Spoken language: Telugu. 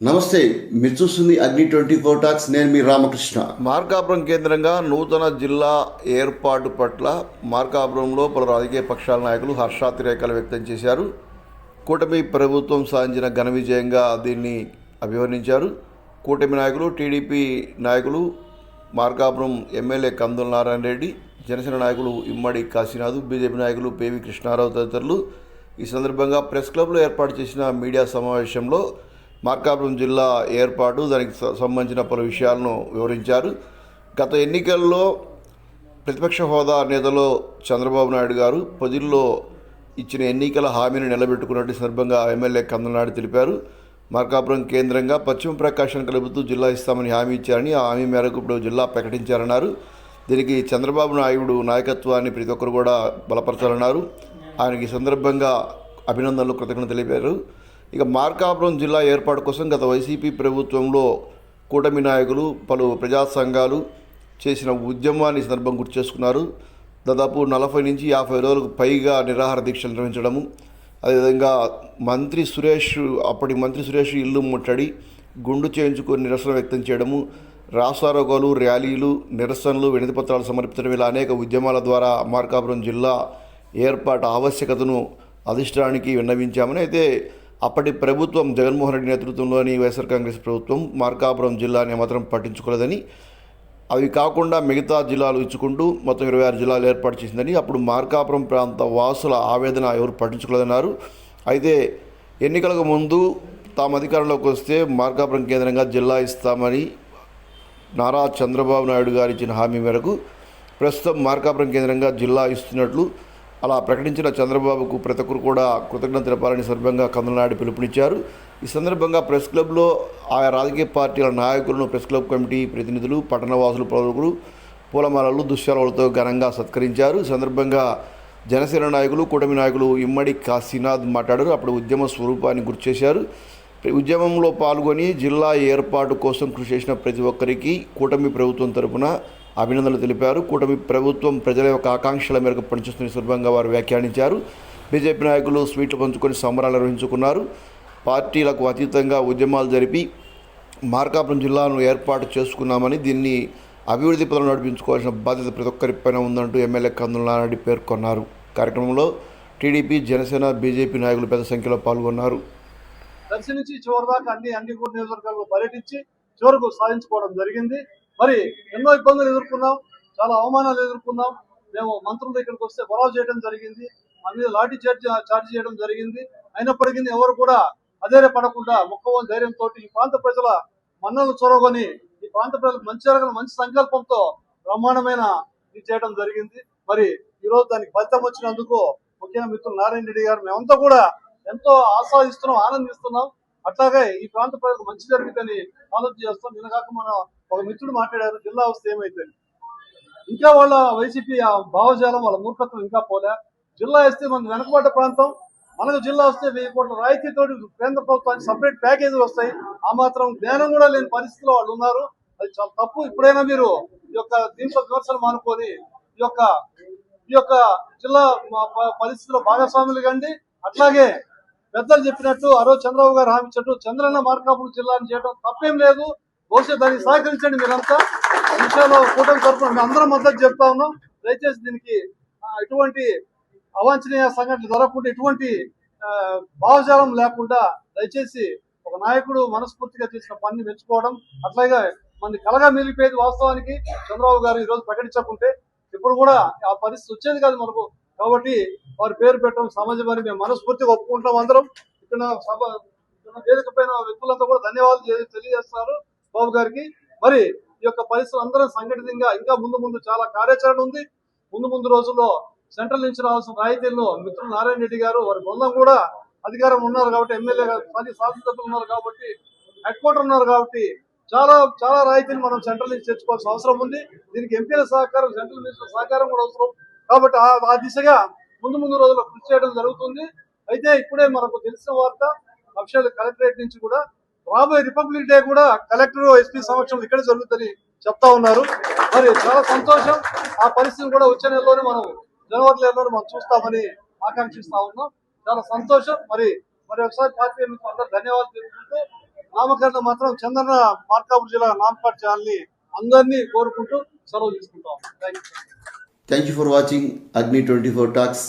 నమస్తే మీరు చూస్తుంది అగ్ని ట్వంటీ ఫోర్ టాక్స్ నేను మీ రామకృష్ణ. మార్కాపురం కేంద్రంగా నూతన జిల్లా ఏర్పాటు పట్ల మార్కాపురంలో పలు రాజకీయ పక్షాల నాయకులు హర్షాతిరేకాలు వ్యక్తం చేశారు. కూటమి ప్రభుత్వం సాధించిన ఘన విజయంగా దీన్ని అభివర్ణించారు. కూటమి నాయకులు టీడీపీ నాయకులు మార్కాపురం ఎమ్మెల్యే కందుల నారాయణ రెడ్డి జనసేన నాయకులు ఇమ్మడి కాశీనాథ్ బీజేపీ నాయకులు పేవి కృష్ణారావు తదితరులు. ఈ సందర్భంగా ప్రెస్ క్లబ్లో ఏర్పాటు చేసిన మీడియా సమావేశంలో మార్కాపురం జిల్లా ఏర్పాటు దానికి సంబంధించిన పలు విషయాలను వివరించారు. గత ఎన్నికల్లో ప్రతిపక్ష హోదా నేతలో చంద్రబాబు నాయుడు గారు ప్రజల్లో ఇచ్చిన ఎన్నికల హామీని నిలబెట్టుకున్నట్టు సందర్భంగా ఎమ్మెల్యే కందనాడు తెలిపారు. మార్కాపురం కేంద్రంగా పశ్చిమ ప్రకాశం కలుపుతూ జిల్లా ఇస్తామని హామీ ఇచ్చారని ఆ హామీ మేరకు ఇప్పుడు జిల్లా ప్రకటించారన్నారు. దీనికి చంద్రబాబు నాయుడు నాయకత్వాన్ని ప్రతి ఒక్కరు కూడా బలపరచాలన్నారు. ఆయనకి ఈ సందర్భంగా అభినందనలు కృతజ్ఞతలు తెలిపారు. ఇక మార్కాపురం జిల్లా ఏర్పాటు కోసం గత వైసీపీ ప్రభుత్వంలో కూటమి నాయకులు పలు ప్రజా సంఘాలు చేసిన ఉద్యమాన్ని సందర్భం గుర్తు చేసుకున్నారు. దాదాపు నలభై నుంచి యాభై రోజులకు పైగా నిరాహార దీక్షలు నిర్వహించడము. అదేవిధంగా మంత్రి సురేష్ అప్పటి మంత్రి సురేష్ ఇల్లు ముట్టడి గుండు చేయించుకొని నిరసన వ్యక్తం చేయడము రాసారోగాలు ర్యాలీలు నిరసనలు వినతిపత్రాలు సమర్పించడం ఇలా అనేక ఉద్యమాల ద్వారా మార్కాపురం జిల్లా ఏర్పాటు ఆవశ్యకతను అధిష్టానానికి విన్నవించామని అయితే అప్పటి ప్రభుత్వం జగన్మోహన్ రెడ్డి నేతృత్వంలోని వైఎస్ఆర్ కాంగ్రెస్ ప్రభుత్వం మార్కాపురం జిల్లాని మాత్రం పట్టించుకోలేదని అవి కాకుండా మిగతా జిల్లాలు ఇచ్చుకుంటూ మొత్తం ఇరవై ఆరు జిల్లాలు ఏర్పాటు చేసిందని అప్పుడు మార్కాపురం ప్రాంత వాసుల ఆవేదన ఎవరు పట్టించుకోలేదన్నారు. అయితే ఎన్నికలకు ముందు తాము అధికారంలోకి వస్తే మార్కాపురం కేంద్రంగా జిల్లా ఇస్తామని నారా చంద్రబాబు నాయుడు గారు ఇచ్చిన హామీ మేరకు ప్రస్తుతం మార్కాపురం కేంద్రంగా జిల్లా ఇస్తున్నట్లు అలా ప్రకటించిన చంద్రబాబుకు ప్రతి ఒక్కరు కూడా కృతజ్ఞత తెలపాలని సందర్భంగా కందలనాయుడు పిలుపునిచ్చారు. ఈ సందర్భంగా ప్రెస్ క్లబ్లో ఆయా రాజకీయ పార్టీల నాయకులను ప్రెస్ క్లబ్ కమిటీ ప్రతినిధులు పట్టణవాసులు ప్రముఖులు పూలమాలలు దుశ్శాలతో ఘనంగా సత్కరించారు. ఈ సందర్భంగా జనసేన నాయకులు కూటమి నాయకులు ఇమ్మడి కాశీనాథ్ మాట్లాడారు. అప్పుడు ఉద్యమ స్వరూపాన్ని గుర్తు చేశారు. ఉద్యమంలో పాల్గొని జిల్లా ఏర్పాటు కోసం కృషి చేసిన ప్రతి ఒక్కరికి కూటమి ప్రభుత్వం తరపున అభినందనలు తెలిపారు. కూటమి ప్రభుత్వం ప్రజల యొక్క ఆకాంక్షల మేరకు పనిచేస్తున్న సులభంగా సందర్భంగా వారు వ్యాఖ్యానించారు. బీజేపీ నాయకులు స్వీట్లు పంచుకొని సంబరాలు నిర్వహించుకున్నారు. పార్టీలకు అతీతంగా ఉద్యమాలు జరిపి మార్కాపురం జిల్లాను ఏర్పాటు చేసుకున్నామని దీన్ని అభివృద్ధి పనులు నడిపించుకోవాల్సిన బాధ్యత ప్రతి ఒక్కరిపైన ఉందంటూ ఎమ్మెల్యే కందుల నారాయణ పేర్కొన్నారు. కార్యక్రమంలో టీడీపీ జనసేన బీజేపీ నాయకులు పెద్ద సంఖ్యలో పాల్గొన్నారు. దర్శించి చివరి దాకా అన్ని అన్ని కూడా నియోజకవర్గాల్లో పర్యటించి చివరకు సాధించుకోవడం జరిగింది. మరి ఎన్నో ఇబ్బందులు ఎదుర్కొన్నాం చాలా అవమానాలు ఎదుర్కొన్నాం. మేము మంత్రుల దగ్గరికి వస్తే గొడవ చేయడం జరిగింది. మా మీద లాఠీ చార్జ్ చార్జ్ చేయడం జరిగింది. అయినప్పటికీ ఎవరు కూడా అధైర్య పడకుండా ముక్కవం ధైర్యంతో ఈ ప్రాంత ప్రజల మన్నలు చొరవని ఈ ప్రాంత ప్రజలకు మంచి జరగని మంచి సంకల్పంతో బ్రహ్మాండమైన ఇది చేయడం జరిగింది. మరి ఈ రోజు దానికి ఫలితం వచ్చినందుకు ముఖ్యంగా మిత్రులు నారాయణ రెడ్డి గారు మేమంతా కూడా ఎంతో ఆస్వాదిస్తున్నాం ఆనందిస్తున్నాం. అట్లాగే ఈ ప్రాంత ప్రజలకు మంచి జరుగుతుందని ఆలోచన చేస్తాం నిన్నగాక మన ఒక మిత్రుడు మాట్లాడారు జిల్లా వస్తే ఏమైతే ఇంకా వాళ్ళ వైసీపీ ఆ భావజాలం వాళ్ళ మూర్ఖత్వం ఇంకా పోలే. జిల్లా ఇస్తే మన వెనకబడ్డ ప్రాంతం మనకు జిల్లా వస్తే వెయ్యి కోట్ల రాయితీతో కేంద్ర ప్రభుత్వానికి సపరేట్ ప్యాకేజీలు వస్తాయి. ఆ మాత్రం జ్ఞానం కూడా లేని పరిస్థితిలో వాళ్ళు ఉన్నారు. అది చాలా తప్పు. ఇప్పుడైనా మీరు ఈ యొక్క దీంట్లో విమర్శలు మానుకొని ఈ యొక్క ఈ యొక్క జిల్లా పరిస్థితిలో భాగస్వాములు కండి. అట్లాగే పెద్దలు చెప్పినట్టు ఆ రోజు చంద్రబాబు గారు హామీ ఇచ్చినట్టు చంద్రన్న మార్కాపురం జిల్లాని చేయడం తప్పేం లేదు. బహుశా దానికి సహకరించండి మీరంతా. విషయంలో కూటమి తరఫున మేము అందరం మద్దతు చెప్తా ఉన్నాం. దయచేసి దీనికి ఎటువంటి అవాంఛనీయ సంఘటనలు జరగకుండా ఎటువంటి భావజాలం లేకుండా దయచేసి ఒక నాయకుడు మనస్ఫూర్తిగా చేసిన పనిని మెచ్చుకోవడం అట్లాగే మంది కలగా మిగిలిపోయేది వాస్తవానికి చంద్రబాబు గారు ఈ రోజు ప్రకటించకుంటే ఇప్పుడు కూడా ఆ పరిస్థితి వచ్చేది కాదు మనకు. కాబట్టి వారి పేరు పెట్టడం సమాజం మేము మనస్ఫూర్తిగా ఒప్పుకుంటాం అందరం. ఇక్కడ సభ వేదిక పైన వ్యక్తులంతా కూడా ధన్యవాదాలు తెలియజేస్తారు బాబు గారికి. మరి ఈ యొక్క పరిస్థితులు అందరం సంఘటితంగా ఇంకా ముందు ముందు చాలా కార్యాచరణ ఉంది. ముందు ముందు రోజుల్లో సెంట్రల్ నుంచి రావాల్సిన రాయితీలను మిత్రులు నారాయణ రెడ్డి గారు వారి బృందం కూడా అధికారం ఉన్నారు కాబట్టి ఎమ్మెల్యే గారు పది శాసనసభ్యులు ఉన్నారు కాబట్టి హెడ్ క్వార్టర్ ఉన్నారు కాబట్టి చాలా చాలా రాయితీలు మనం సెంట్రల్ నుంచి తెచ్చుకోవాల్సిన అవసరం ఉంది. దీనికి ఎంపీల సహకారం సెంట్రల్ మినిస్టర్ సహకారం కూడా అవసరం. కాబట్టి ఆ- దిశగా ముందు ముందు రోజుల్లో కృషి చేయడం జరుగుతుంది. అయితే ఇప్పుడే మనకు తెలిసిన వార్త అఫీషియల్ కలెక్టరేట్ నుంచి కూడా రాబోయే రిపబ్లిక్ డే కూడా కలెక్టర్ ఎస్పీ సమక్షంలో ఇక్కడ జరుగుతుంది చెప్తా ఉన్నారు. మరి చాలా సంతోషం. ఆ పరిస్థితి కూడా వచ్చే నెలలోనే మనం జనవరి నెలలోనే మనం చూస్తామని ఆకాంక్షిస్తా ఉన్నాం. చాలా సంతోషం. మరి మరి ఒకసారి పార్టీ అందరూ ధన్యవాదాలు తెలుపుకుంటూ నామకరణ మాత్రం చంద్రన మార్కాపూర్ జిల్లా నామకరణ చేయాలని అందరినీ కోరుకుంటూ సెలవు తీసుకుంటాం. Thank you thank you for watching Agni twenty four talks